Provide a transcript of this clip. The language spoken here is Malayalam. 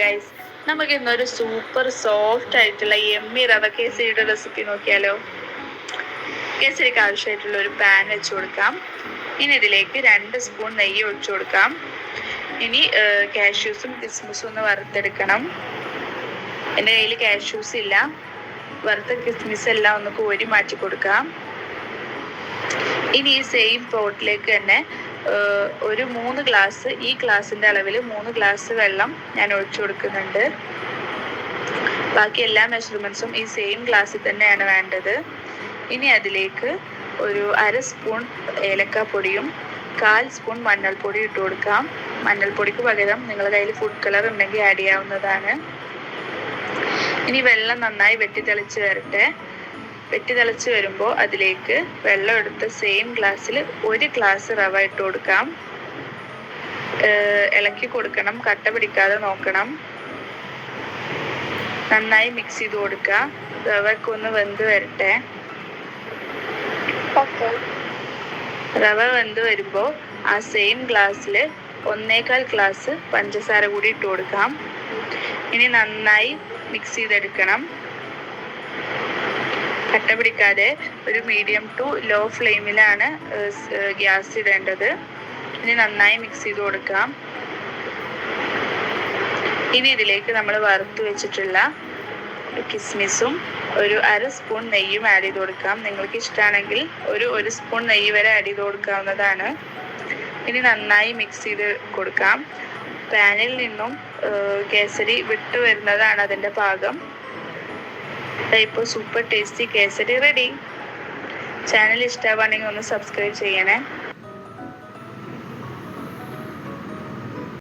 ഗൈസ് നമുക്ക് ഇന്നൊരു സൂപ്പർ സോഫ്റ്റ് ആയിട്ടുള്ള എമ്മി റവ കേസരിയുടെ റെസിപ്പി നോക്കിയാലോ. കേസരിക്ക് ആവശ്യമായിട്ടുള്ള ഒരു പാൻ വെച്ച് കൊടുക്കാം. ഇനി ഇതിലേക്ക് രണ്ട് സ്പൂൺ നെയ്യ് ഒഴിച്ചു കൊടുക്കാം. ഇനി കാഷ്യൂസും കിസ്മിസും ഒന്ന് വറുത്തെടുക്കണം. എന്റെ കയ്യിൽ കാഷ്യൂസ് ഇല്ല. വറുത്ത കിസ്മിസ് എല്ലാം ഒന്ന് കോരി മാറ്റി കൊടുക്കാം. ഇനി ഈ സെയിം പോട്ടിലേക്ക് തന്നെ ഒരു മൂന്ന് ഗ്ലാസ് ഈ ഗ്ലാസിന്റെ അളവിൽ മൂന്ന് ഗ്ലാസ് വെള്ളം ഞാൻ ഒഴിച്ചു കൊടുക്കുന്നുണ്ട്. ബാക്കി എല്ലാ മെഷർമെന്റ്സും ഈ സെയിം ഗ്ലാസ്സിൽ തന്നെയാണ് വേണ്ടത്. ഇനി അതിലേക്ക് ഒരു അര സ്പൂൺ ഏലക്കാപ്പൊടിയും കാൽ സ്പൂൺ മഞ്ഞൾപ്പൊടി ഇട്ട് കൊടുക്കാം. മഞ്ഞൾപ്പൊടിക്ക് പകരം നിങ്ങളുടെ കയ്യിൽ ഫുഡ് കളർ ഉണ്ടെങ്കിൽ ആഡ് ചെയ്യാവുന്നതാണ്. ഇനി വെള്ളം നന്നായി വെട്ടി തെളിച്ച് വരട്ടെ. വെട്ടി തിളച്ച് വരുമ്പോൾ അതിലേക്ക് വെള്ളം എടുത്ത് സെയിം ഗ്ലാസ്സിൽ ഒരു ഗ്ലാസ് റവ ഇട്ട് കൊടുക്കാം. ഇളക്കി കൊടുക്കണം. കട്ട പിടിക്കാതെ നോക്കണം. നന്നായി മിക്സ് ചെയ്ത് കൊടുക്കുക. റവയ്ക്ക് ഒന്ന് വെന്ത് വരട്ടെ. റവ വെന്ത് വരുമ്പോൾ ആ സെയിം ഗ്ലാസ്സിൽ ഒന്നേകാൽ ഗ്ലാസ് പഞ്ചസാര കൂടി ഇട്ട് കൊടുക്കാം. ഇനി നന്നായി മിക്സ് ചെയ്തെടുക്കണം. കട്ട പിടിക്കാതെ ഒരു മീഡിയം ടു ലോ ഫ്ലെയിമിലാണ് ഗ്യാസ് ഇടേണ്ടത്. ഇനി നന്നായി മിക്സ് ചെയ്ത് കൊടുക്കാം. ഇനി ഇതിലേക്ക് നമ്മൾ വറുത്ത് വെച്ചിട്ടുള്ള കിസ്മിസും ഒരു അര സ്പൂൺ നെയ്യും ആഡ് ചെയ്ത് കൊടുക്കാം. നിങ്ങൾക്ക് ഇഷ്ടമാണെങ്കിൽ ഒരു ഒരു സ്പൂൺ നെയ്യ് വരെ ആഡ് ചെയ്ത് കൊടുക്കാവുന്നതാണ്. ഇനി നന്നായി മിക്സ് ചെയ്ത് കൊടുക്കാം. പാനിൽ നിന്നും കേസരി വിട്ടു വരുന്നതാണ് അതിന്റെ പാകം. ഇപ്പോൾ super tasty kesari ready channel ഇഷ്ടമാണെങ്കിൽ ഒന്ന് സബ്സ്ക്രൈബ് ചെയ്യണേ.